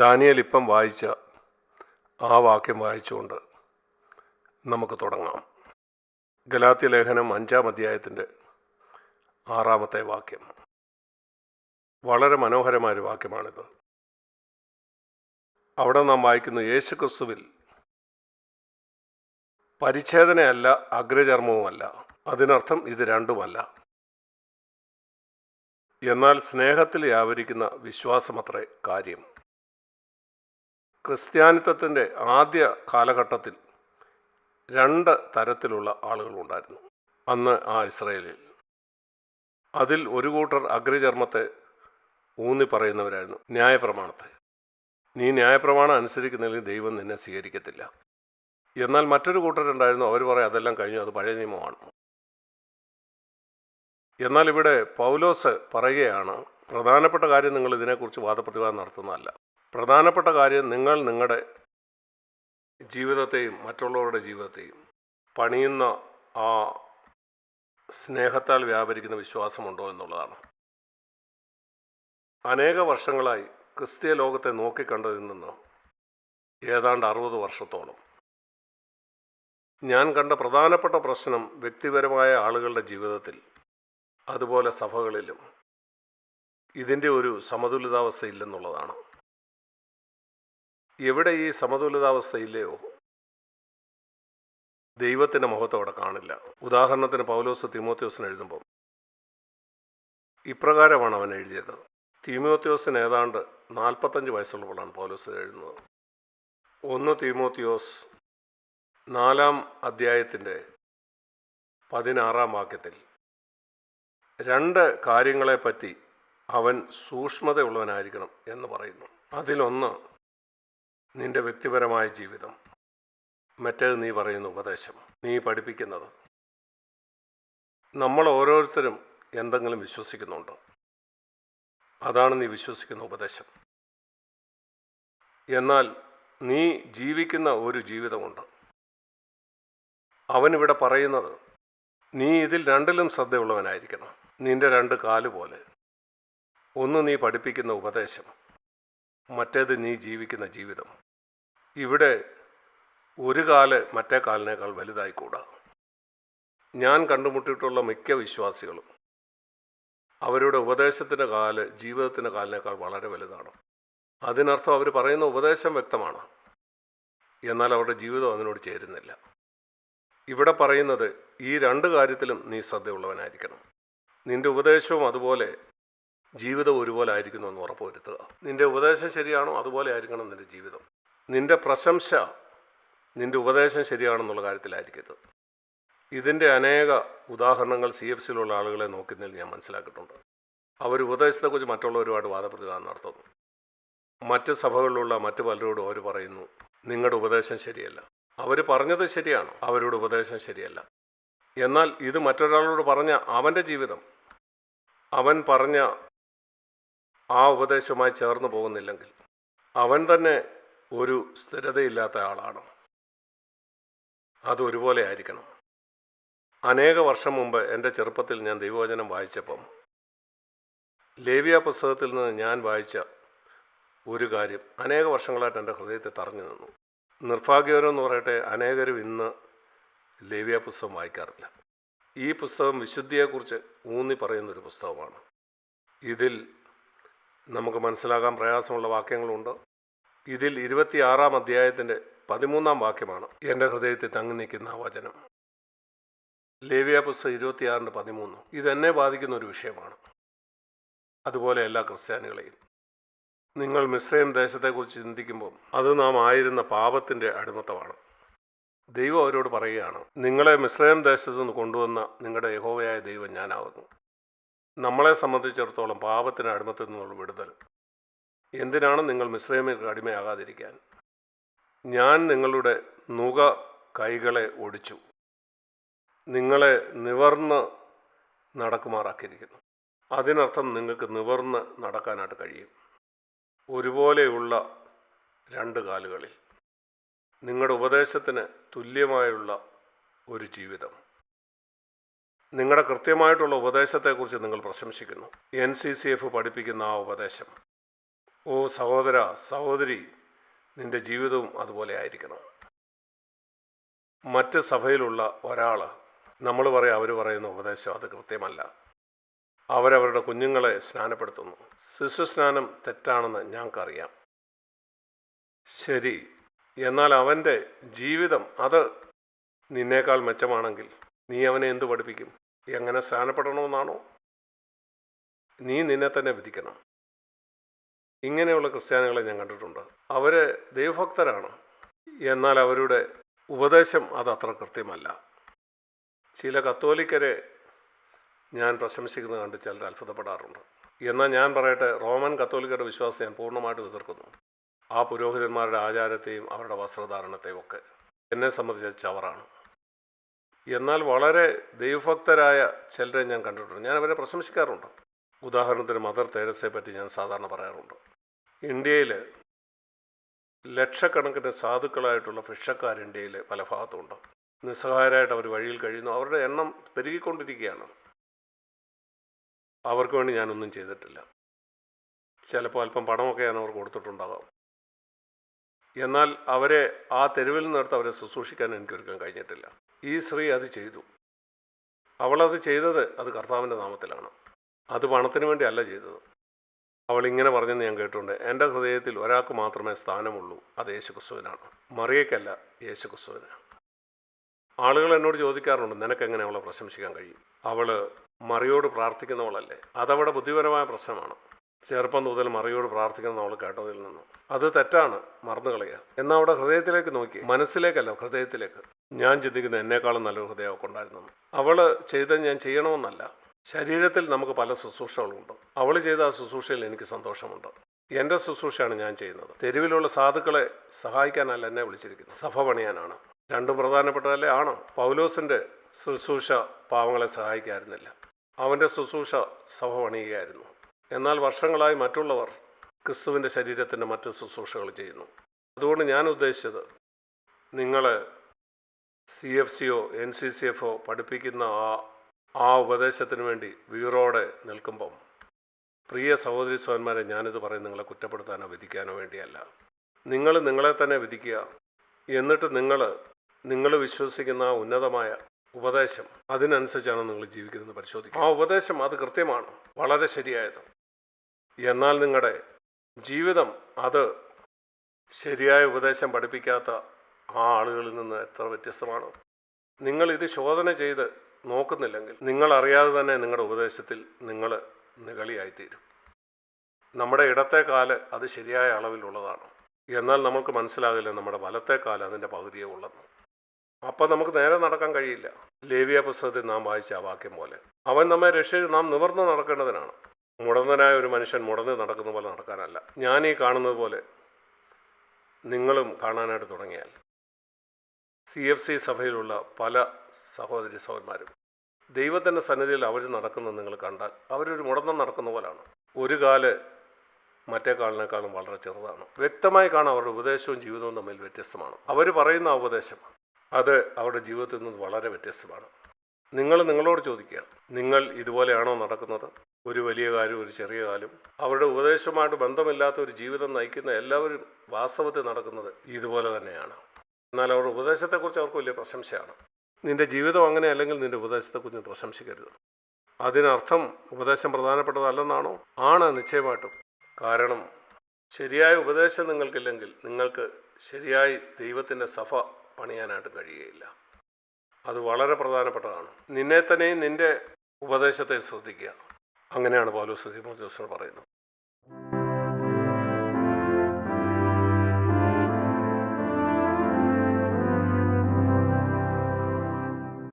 ദാനിയൽ ഇപ്പം വായിച്ച ആ വാക്യം വായിച്ചുകൊണ്ട് നമുക്ക് തുടങ്ങാം. ഗലാത്തി ലേഖനം അഞ്ചാം അധ്യായത്തിന്റെ ആറാമത്തെ വാക്യം. വളരെ മനോഹരമായൊരു വാക്യമാണിത്. അവിടെ നാം വായിക്കുന്നു യേശു ക്രിസ്തുവിൽ പരിച്ഛേദനയല്ല അഗ്രചർമ്മവുമല്ല. അതിനർത്ഥം ഇത് രണ്ടുമല്ല. എന്നാൽ സ്നേഹത്തിൽ വ്യാപരിക്കുന്ന വിശ്വാസമത്രേ കാര്യം. ക്രിസ്ത്യാനിത്വത്തിന്റെ ആദ്യ കാലഘട്ടത്തിൽ രണ്ട് തരത്തിലുള്ള ആളുകളുണ്ടായിരുന്നു. അന്ന് ആ ഇസ്രയേലിൽ. അതിൽ ഒരു കൂട്ടർ അഗ്രചർമ്മത്തെ ഊന്നി പറയുന്നവരായിരുന്നു. ന്യായപ്രമാണത്തെ. നീ ന്യായപ്രമാണം അനുസരിക്കുന്നില്ലെങ്കിൽ ദൈവം നിന്നെ സ്വീകരിക്കത്തില്ല. എന്നാൽ മറ്റൊരു കൂട്ടരുണ്ടായിരുന്നു. അവർ പറയും അതെല്ലാം കഴിഞ്ഞു. അത് പഴയ നിയമമാണ് എന്നാൽ ഇവിടെ പൗലോസ് പറയുകയാണ് പ്രധാനപ്പെട്ട കാര്യം നിങ്ങൾ ഇതിനെക്കുറിച്ച് വാദപ്രതിവാദം നടത്തുന്നതല്ല. പ്രധാനപ്പെട്ട കാര്യം നിങ്ങൾ നിങ്ങളുടെ ജീവിതത്തെയും മറ്റുള്ളവരുടെ ജീവിതത്തെയും പണിയുന്ന ആ സ്നേഹത്താൽ വ്യാപരിക്കുന്ന വിശ്വാസമുണ്ടോ എന്നുള്ളതാണ്. അനേക വർഷങ്ങളായി ക്രിസ്തീയ ലോകത്തെ നോക്കിക്കണ്ടതിൽ നിന്ന് ഏതാണ്ട് അറുപത് വർഷത്തോളം ഞാൻ കണ്ട പ്രധാനപ്പെട്ട പ്രശ്നം വ്യക്തിപരമായ ആളുകളുടെ ജീവിതത്തിൽ അതുപോലെ സഭകളിലും. ഇതിന്റെ ഒരു സമതുലിതാവസ്ഥ ഇല്ലെന്നുള്ളതാണ് എവിടെ ഈ സമതുലിതാവസ്ഥ ഇല്ലയോ ദൈവത്തിന്റെ മുഖത്ത് അവിടെ കാണില്ല. ഉദാഹരണത്തിന് പൗലോസ് തിമോത്യോസിന് എഴുതുമ്പോൾ ഇപ്രകാരമാണ് അവൻ എഴുതിയത്. തിമോത്യോസിന് ഏതാണ്ട് നാൽപ്പത്തഞ്ച് വയസ്സുള്ളപ്പോഴാണ് പൗലോസ് എഴുതുന്നത്. ഒന്ന് തിമോത്യോസ് നാലാം അധ്യായത്തിന്റെ പതിനാറാം വാക്യത്തിൽ രണ്ട് കാര്യങ്ങളെപ്പറ്റി അവൻ സൂക്ഷ്മതയുള്ളവനായിരിക്കണം എന്ന് പറയുന്നു. അതിലൊന്ന് നിന്റെ വ്യക്തിപരമായ ജീവിതം. മറ്റേത് നീ പറയുന്ന ഉപദേശം. നീ പഠിപ്പിക്കുന്നത്. നമ്മൾ ഓരോരുത്തരും എന്തെങ്കിലും വിശ്വസിക്കുന്നുണ്ട്? അതാണ് നീ വിശ്വസിക്കുന്ന ഉപദേശം. എന്നാൽ നീ ജീവിക്കുന്ന ഒരു ജീവിതമുണ്ട്. അവനിവിടെ പറയുന്നത് നീ ഇതിൽ രണ്ടിലും ശ്രദ്ധയുള്ളവനായിരിക്കണം. നിന്റെ രണ്ട് കാൽ പോലെ ഒന്ന് നീ പഠിപ്പിക്കുന്ന ഉപദേശം. മറ്റേത് നീ ജീവിക്കുന്ന ജീവിതം. ഇവിടെ ഒരു കാൽ മറ്റേ കാലിനേക്കാൾ വലുതായിക്കൂടാ. ഞാൻ കണ്ടുമുട്ടിയിട്ടുള്ള മിക്ക വിശ്വാസികളും അവരുടെ ഉപദേശത്തിന്റെ കാൽ ജീവിതത്തിന്റെ കാലിനേക്കാൾ വളരെ വലുതാണ്. അതിനർത്ഥം അവർ പറയുന്ന ഉപദേശം വ്യക്തമാണ്. എന്നാൽ അവരുടെ ജീവിതം അതിനോട് ചേരുന്നില്ല. ഇവിടെ പറയുന്നത് ഈ രണ്ട് കാര്യത്തിലും നീ ശ്രദ്ധയുള്ളവനായിരിക്കണം. നിന്റെ ഉപദേശവും അതുപോലെ ജീവിതം ഒരുപോലെ ആയിരിക്കുന്നു എന്ന് ഉറപ്പുവരുത്തുക നിന്റെ ഉപദേശം ശരിയാണോ? അതുപോലെ ആയിരിക്കണം നിന്റെ ജീവിതം. നിന്റെ പ്രശംസ നിന്റെ ഉപദേശം ശരിയാണെന്നുള്ള കാര്യത്തിലായിരിക്കരുത്. ഇതിന്റെ അനേക ഉദാഹരണങ്ങൾ സി എഫ് സിയിലുള്ള ആളുകളെ നോക്കുന്നതിൽ ഞാൻ മനസ്സിലാക്കിയിട്ടുണ്ട്. അവർ ഉപദേശത്തെക്കുറിച്ച് മറ്റുള്ളവരുമായിട്ട് വാദപ്രതിവാദം നടത്തുന്നു. മറ്റ് സഭകളിലുള്ള മറ്റ് പലരോടും അവർ പറയുന്നു നിങ്ങളുടെ ഉപദേശം ശരിയല്ല. അവർ പറഞ്ഞത് ശരിയാണ് അവരുടെ ഉപദേശം ശരിയല്ല. എന്നാൽ ഇത് മറ്റൊരാളോട് പറഞ്ഞ അവന്റെ ജീവിതം അവൻ പറഞ്ഞ ആ ഉപദേശവുമായി ചേർന്ന് പോകുന്നില്ലെങ്കിൽ അവൻ തന്നെ ഒരു സ്ഥിരതയില്ലാത്ത ആളാണ്. അത് ഒരുപോലെ ആയിരിക്കണം. അനേക വർഷം മുമ്പ് എന്റെ ചെറുപ്പത്തിൽ ഞാൻ ദൈവവചനം വായിച്ചപ്പം ലേവിയ പുസ്തകത്തിൽ നിന്ന് ഞാൻ വായിച്ച ഒരു കാര്യം അനേക വർഷങ്ങളായിട്ട് എന്റെ ഹൃദയത്തെ തറഞ്ഞു നിന്നു. നിർഭാഗ്യകരമെന്ന് പറയട്ടെ അനേകരും ഇന്ന് ലേവിയ പുസ്തകം വായിക്കാറില്ല. ഈ പുസ്തകം വിശുദ്ധിയെക്കുറിച്ച് ഊന്നി പറയുന്നൊരു പുസ്തകമാണ്. ഇതിൽ നമുക്ക് മനസ്സിലാക്കാൻ പ്രയാസമുള്ള വാക്യങ്ങളുണ്ട്. ഇതിൽ ഇരുപത്തിയാറാം അധ്യായത്തിന്റെ പതിമൂന്നാം വാക്യമാണ്. എന്റെ ഹൃദയത്തിൽ തങ്ങി നിൽക്കുന്ന വചനം. ലേവിയ പുസ്തകം ഇരുപത്തിയാറിന്റെ പതിമൂന്ന്. ഇതെന്നെ ബാധിക്കുന്ന ഒരു വിഷയമാണ്. അതുപോലെ എല്ലാ ക്രിസ്ത്യാനികളെയും. നിങ്ങൾ മിശ്രയം ദേശത്തെക്കുറിച്ച് ചിന്തിക്കുമ്പോൾ അത് നാം ആയിരുന്ന പാപത്തിന്റെ അടിമത്തമാണ്. ദൈവം അവരോട് പറയുകയാണ് നിങ്ങളെ മിശ്രയം ദേശത്തു നിന്ന് കൊണ്ടുവന്ന നിങ്ങളുടെ യഹോവയായ ദൈവം ഞാനാകുന്നു. നമ്മളെ സംബന്ധിച്ചിടത്തോളം പാപത്തിന് അടിമത്തിൽ നിന്നുള്ള വിടുതൽ. എന്തിനാണ് നിങ്ങൾ മിശ്രമിക്ക് അടിമയാകാതിരിക്കാൻ? ഞാൻ നിങ്ങളുടെ നുക കൈകളെ ഒടിച്ചു. നിങ്ങളെ നിവർന്ന് നടക്കുമാറാക്കിയിരിക്കുന്നു. അതിനർത്ഥം നിങ്ങൾക്ക് നിവർന്ന് നടക്കാനായിട്ട് കഴിയും. ഒരുപോലെയുള്ള രണ്ട് കാലുകളിൽ. നിങ്ങളുടെ ഉപദേശത്തിന് തുല്യമായുള്ള ഒരു ജീവിതം. നിങ്ങളുടെ കൃത്യമായിട്ടുള്ള ഉപദേശത്തെക്കുറിച്ച് നിങ്ങൾ പ്രശംസിക്കുന്നു. എൻ സി സി എഫ് പഠിപ്പിക്കുന്ന ആ ഉപദേശം. ഓ സഹോദര സഹോദരി നിന്റെ ജീവിതവും അതുപോലെ ആയിരിക്കണം. മറ്റ് സഭയിലുള്ള ഒരാൾ നമ്മൾ പറയാം അവർ പറയുന്ന ഉപദേശം അത് കൃത്യമല്ല. അവരവരുടെ കുഞ്ഞുങ്ങളെ സ്നാനപ്പെടുത്തുന്നു. ശിശു സ്നാനം തെറ്റാണെന്ന് ഞങ്ങൾക്കറിയാം. ശരി എന്നാൽ അവന്റെ ജീവിതം അത് നിന്നേക്കാൾ മെച്ചമാണെങ്കിൽ നീ അവനെ എന്തു പഠിപ്പിക്കും? എങ്ങനെ സ്നാനപ്പെടണമെന്നാണോ? നീ നിന്നെ തന്നെ വിധിക്കണം. ഇങ്ങനെയുള്ള ക്രിസ്ത്യാനികളെ ഞാൻ കണ്ടിട്ടുണ്ട്. അവർ ദൈവഭക്തരാണ്. എന്നാൽ അവരുടെ ഉപദേശം അതത്ര കൃത്യമല്ല. ചില കത്തോലിക്കരെ ഞാൻ പ്രശംസിക്കുന്നത് കണ്ട് ചിലർ അത്ഭുതപ്പെടാറുണ്ട്. എന്നാൽ ഞാൻ പറയട്ടെ റോമൻ കത്തോലിക്കരുടെ വിശ്വാസം ഞാൻ പൂർണമായിട്ട് എതിർക്കുന്നു. ആ പുരോഹിതന്മാരുടെ ആചാരത്തെയും അവരുടെ വസ്ത്രധാരണത്തെയും ഒക്കെ എന്നെ സംബന്ധിച്ച ചവറാണ്. എന്നാൽ വളരെ ദൈവഭക്തരായ ചിലരെ ഞാൻ കണ്ടിട്ടുണ്ട്. ഞാൻ അവരെ പ്രശംസിക്കാറുണ്ട്. ഉദാഹരണത്തിന് മദർ തേരസയെ പറ്റി ഞാൻ സാധാരണ പറയാറുണ്ട്. ഇന്ത്യയിൽ ലക്ഷക്കണക്കിന് സാധുക്കളായിട്ടുള്ള ഭിക്ഷക്കാർ ഇന്ത്യയിൽ പല ഭാഗത്തുമുണ്ട് നിസ്സഹായരായിട്ട് അവർ വഴിയിൽ കഴിയുന്നു. അവരുടെ എണ്ണം പെരുകിക്കൊണ്ടിരിക്കുകയാണ്. അവർക്ക് വേണ്ടി ഞാനൊന്നും ചെയ്തിട്ടില്ല. ചിലപ്പോൾ അല്പം പണമൊക്കെ ഞാൻ അവർക്ക് കൊടുത്തിട്ടുണ്ടാകാം. എന്നാൽ അവരെ ആ തെരുവിൽ നിന്നെടുത്ത് അവരെ ശുശ്രൂഷിക്കാൻ എനിക്കൊരുക്കാൻ കഴിഞ്ഞിട്ടില്ല. ഈ സ്ത്രീ അത് ചെയ്തു. അവളത് ചെയ്തത് അത് കർത്താവിന്റെ നാമത്തിലാണ്. അത് പണത്തിന് വേണ്ടി അല്ല ചെയ്തത്. അവൾ ഇങ്ങനെ പറഞ്ഞെന്ന് ഞാൻ കേട്ടിട്ടുണ്ട്. എന്റെ ഹൃദയത്തിൽ ഒരാൾക്ക് മാത്രമേ സ്ഥാനമുള്ളൂ. അത് യേശു ക്രിസ്തുവിനാണ്. മറിയക്കല്ല യേശു ക്രിസ്തുവിന് ആളുകൾ എന്നോട് ചോദിക്കാറുണ്ട് നിനക്കെങ്ങനെ അവളെ പ്രശംസിക്കാൻ കഴിയും? അവൾ മറിയോട് പ്രാർത്ഥിക്കുന്നവളല്ലേ. അതവിടെ ബുദ്ധിപരമായ പ്രശ്നമാണ്. ചെറുപ്പം മുതൽ മറിയോട് പ്രാർത്ഥിക്കണം നമ്മൾ കേട്ടതിൽ നിന്നും. അത് തെറ്റാണ് മറന്നു കളയുക. എന്നാൽ അവിടെ ഹൃദയത്തിലേക്ക് നോക്കി. മനസ്സിലേക്കല്ല ഹൃദയത്തിലേക്ക്. ഞാൻ ചിന്തിക്കുന്ന എന്നെക്കാളും നല്ലൊരു ഹൃദയമൊക്കെ ഉണ്ടായിരുന്നു അവൾ ചെയ്തത് ഞാൻ ചെയ്യണമെന്നല്ല. ശരീരത്തിൽ നമുക്ക് പല ശുശ്രൂഷകളുണ്ട്. അവൾ ചെയ്ത ആ ശുശ്രൂഷയിൽ എനിക്ക് സന്തോഷമുണ്ട്. എന്റെ ശുശ്രൂഷയാണ് ഞാൻ ചെയ്യുന്നത്. തെരുവിലുള്ള സാധുക്കളെ സഹായിക്കാനല്ല എന്നെ വിളിച്ചിരിക്കുന്നത്. സഭ പണിയാനാണ്. രണ്ടും പ്രധാനപ്പെട്ടതല്ലേ ആണ്. പൗലോസിന്റെ ശുശ്രൂഷ പാവങ്ങളെ സഹായിക്കായിരുന്നില്ല അവന്റെ ശുശ്രൂഷ സഭ പണിയുകയായിരുന്നു. എന്നാൽ വർഷങ്ങളായി മറ്റുള്ളവർ ക്രിസ്തുവിന്റെ ശരീരത്തിന്റെ മറ്റു ശുശ്രൂഷകൾ ചെയ്യുന്നു. അതുകൊണ്ട് ഞാൻ ഉദ്ദേശിച്ചത് നിങ്ങൾ സി എഫ് സിയോ എൻ സി സി എഫോ പഠിപ്പിക്കുന്ന ആ ആ ഉപദേശത്തിന് വേണ്ടി വീറോടെ നിൽക്കുമ്പം പ്രിയ സഹോദരി സഹോദരന്മാരെ ഞാനിത് പറയും നിങ്ങളെ കുറ്റപ്പെടുത്താനോ വിധിക്കാനോ വേണ്ടിയല്ല. നിങ്ങൾ നിങ്ങളെ തന്നെ വിധിക്കുക. എന്നിട്ട് നിങ്ങൾ നിങ്ങൾ വിശ്വസിക്കുന്ന ആ ഉന്നതമായ ഉപദേശം അതിനനുസരിച്ചാണ് നിങ്ങൾ ജീവിക്കുന്നത് പരിശോധിക്കുക. ആ ഉപദേശം അത് കൃത്യമാണ്. വളരെ ശരിയായത്. എന്നാൽ നിങ്ങളുടെ ജീവിതം അത് ശരിയായ ഉപദേശം പഠിപ്പിക്കാത്ത ആ ആളുകളിൽ നിന്ന് എത്ര വ്യത്യസ്തമാണ്. നിങ്ങൾ ഇത് ശോധന ചെയ്ത് നോക്കുന്നില്ലെങ്കിൽ നിങ്ങൾ അറിയാതെ തന്നെ നിങ്ങളുടെ ഉപദേശത്തിൽ നിങ്ങൾ നികളിയായിത്തീരും നമ്മുടെ ഇടത്തെ കാൽ അത് ശരിയായ അളവിലുള്ളതാണ് എന്നാൽ നമുക്ക് മനസ്സിലാകില്ല നമ്മുടെ വലത്തെ കാൽ അതിന്റെ പകുതിയേ ഉള്ളത് അപ്പം നമുക്ക് നേരെ നടക്കാൻ കഴിയില്ല. ലേവിയ പുസ്തകത്തിൽ നാം വായിച്ച ആ വാക്യം പോലെ അവൻ നമ്മെ രക്ഷിച്ച് നാം നിവർന്ന് നടക്കേണ്ടതിനാണ്. മുടന്തനായ ഒരു മനുഷ്യൻ മുടന്ന് നടക്കുന്ന പോലെ നടക്കാനല്ല. ഞാൻ ഈ കാണുന്നത് പോലെ നിങ്ങളും കാണാനായിട്ട് തുടങ്ങിയാൽ സി എഫ് സി സഭയിലുള്ള പല സഹോദരി സഹോദരന്മാരും ദൈവത്തിന്റെ സന്നിധിയിൽ അവർ നടക്കുന്നത് നിങ്ങൾ കണ്ടാൽ അവരൊരു മുടന്നം നടക്കുന്ന പോലാണ്. ഒരു കാൽ മറ്റേ കാലിനേക്കാളും വളരെ ചെറുതാണ്. വ്യക്തമായി കാണാൻ അവരുടെ ഉപദേശവും ജീവിതവും തമ്മിൽ വ്യത്യസ്തമാണ്. അവർ പറയുന്ന ഉപദേശം അത് അവരുടെ ജീവിതത്തിൽ നിന്ന് വളരെ വ്യത്യസ്തമാണ്. നിങ്ങൾ നിങ്ങളോട് ചോദിക്കുക നിങ്ങൾ ഇതുപോലെയാണോ നടക്കുന്നത്? ഒരു വലിയ കാലം ഒരു ചെറിയ കാലം അവരുടെ ഉപദേശവുമായിട്ട് ബന്ധമില്ലാത്ത ഒരു ജീവിതം നയിക്കുന്ന എല്ലാവരും വാസ്തവത്തിൽ നടക്കുന്നത് ഇതുപോലെ തന്നെയാണ്. എന്നാൽ അവരുടെ ഉപദേശത്തെക്കുറിച്ച് അവർക്ക് വലിയ പ്രശംസയാണ്. നിന്റെ ജീവിതം അങ്ങനെ അല്ലെങ്കിൽ നിന്റെ ഉപദേശത്തെക്കുറിച്ച് പ്രശംസിക്കരുത്. അതിനർത്ഥം ഉപദേശം പ്രധാനപ്പെട്ടതല്ലെന്നാണോ? ആണ് നിശ്ചയമായിട്ടും. കാരണം ശരിയായ ഉപദേശം നിങ്ങൾക്കില്ലെങ്കിൽ നിങ്ങൾക്ക് ശരിയായി ദൈവത്തിന്റെ സഭ പണിയാനായിട്ട് കഴിയുകയില്ല. അത് വളരെ പ്രധാനപ്പെട്ടതാണ്. നിന്നെ തന്നെയും നിന്റെ ഉപദേശത്തെ ശ്രദ്ധിക്കുക. അങ്ങനെയാണ് പൗലോസ് തിമോഥെയോസിനോട് പറയുന്നത്.